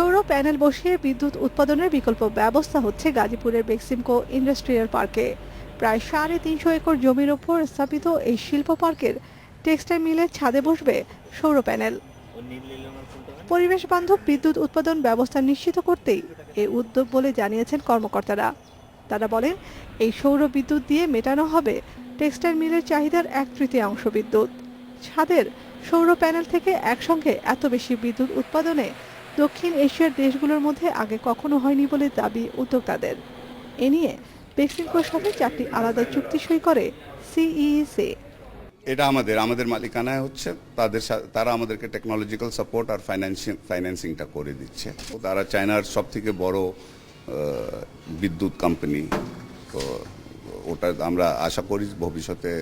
সৌর প্যানেল বসিয়ে বিদ্যুৎ উৎপাদনের বিকল্প ব্যবস্থা হচ্ছে গাজীপুরের বেক্সিমকো ইন্ডাস্ট্রিয়াল পার্কে। প্রায় সাড়ে তিনশো একর জমির ওপর স্থাপিত এই শিল্প পার্কের টেক্সটাইল মিলের ছাদে বসবে সৌর প্যানেল। পরিবেশ বান্ধব বিদ্যুৎ উৎপাদন ব্যবস্থা নিশ্চিত করতেই এই উদ্যোগ বলে জানিয়েছেন কর্মকর্তারা। তারা বলেন, এই সৌর বিদ্যুৎ দিয়ে মেটানো হবে টেক্সটাইল মিলের চাহিদার এক তৃতীয়াংশ বিদ্যুৎ। ছাদের সৌর প্যানেল থেকে একসঙ্গে এত বেশি বিদ্যুৎ উৎপাদনে দক্ষিণ এশিয়ার দেশগুলোর মধ্যে আগে কখনো হয়নি বলে দাবি উদ্যোক্তাদের। এ নিয়ে বেক্সিমকোর সাথে চারটি আলাদা চুক্তি সই করে সিইসি। এটা আমাদের আমাদের মালিকানায় হচ্ছে। তাদের তারা আমাদেরকে টেকনোলজিক্যাল সাপোর্ট আর ফাইন্যান্সিং ফাইন্যান্সিংটা করে দিচ্ছে। তারা চায়নার সব থেকে বড় বিদ্যুৎ কোম্পানি তো ওটা আমরা আশা করি ভবিষ্যতে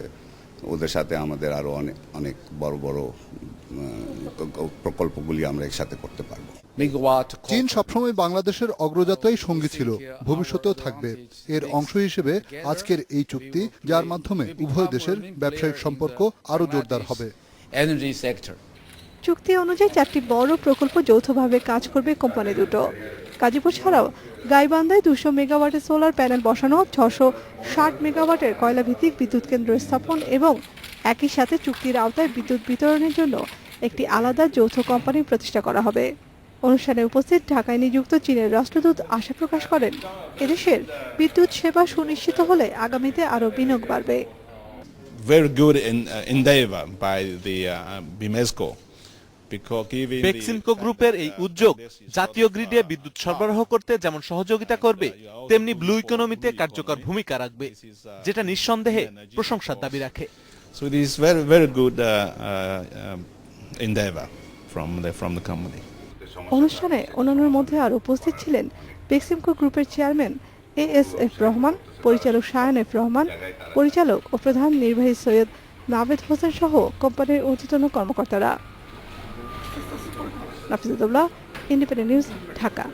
ওদের সাথে আমাদের আরও অনেক অনেক বড় বড় প্রকল্পগুলি আমরা একসাথে করতে পারব। চীন সবসময় বাংলাদেশের অগ্রযাত্রায় সঙ্গী ছিল ভবিষ্যতেও থাকবে। এর অংশ হিসেবে আজকের এই চুক্তি যার মাধ্যমে উভয় দেশের ব্যবসায়িক সম্পর্ক আরও জোরদার হবে। চুক্তি অনুযায়ী চারটি বড় প্রকল্প যৌথভাবে কাজ করবে কোম্পানি দুটো। গাজীপুর ছাড়াও গাইবান্ধায় দুশো মেগাওয়াটের সোলার প্যানেল বসানো ছশো ষাট মেগাওয়াটের কয়লা ভিত্তিক বিদ্যুৎ কেন্দ্র স্থাপন এবং একই সাথে চুক্তির আওতায় বিদ্যুৎ বিতরণের জন্য একটি আলাদা যৌথ কোম্পানি প্রতিষ্ঠা করা হবে। অনুষ্ঠানে উপস্থিত ঢাকায় নিযুক্ত চীনের রাষ্ট্রদূত আশা প্রকাশ করেন এদেশের বিদ্যুৎ সেবা সুনিশ্চিত হলে আগামীতে আরও বিনিয়োগ বাড়বে very good in, uh, endeavor by the uh, BIMESCO. Because giving the- Beximco গ্রুপের এই উদ্যোগ জাতীয় গ্রিডে বিদ্যুৎ সরবরাহ করতে যেমন সহযোগিতা করবে তেমনি ব্লু ইকোনমিতে কার্যকর ভূমিকা রাখবে যেটা নিঃসন্দেহে প্রশংসার দাবি রাখে So it is very, very good uh, uh, um, endeavor from the, from the company. অনুষ্ঠানে অন্যান্যের মধ্যে আর উপস্থিত ছিলেন পেক্সিমকো গ্রুপের chairman A S F Rahman, পরিচালক শায়ান এফ রহমান, পরিচালক ও প্রধান নির্বাহী সৈয়দ নাভেদ হোসেন সহ কোম্পানির ঊর্ধ্বতন কর্মকর্তারা। Nafizuddoula Independent News, Dhaka.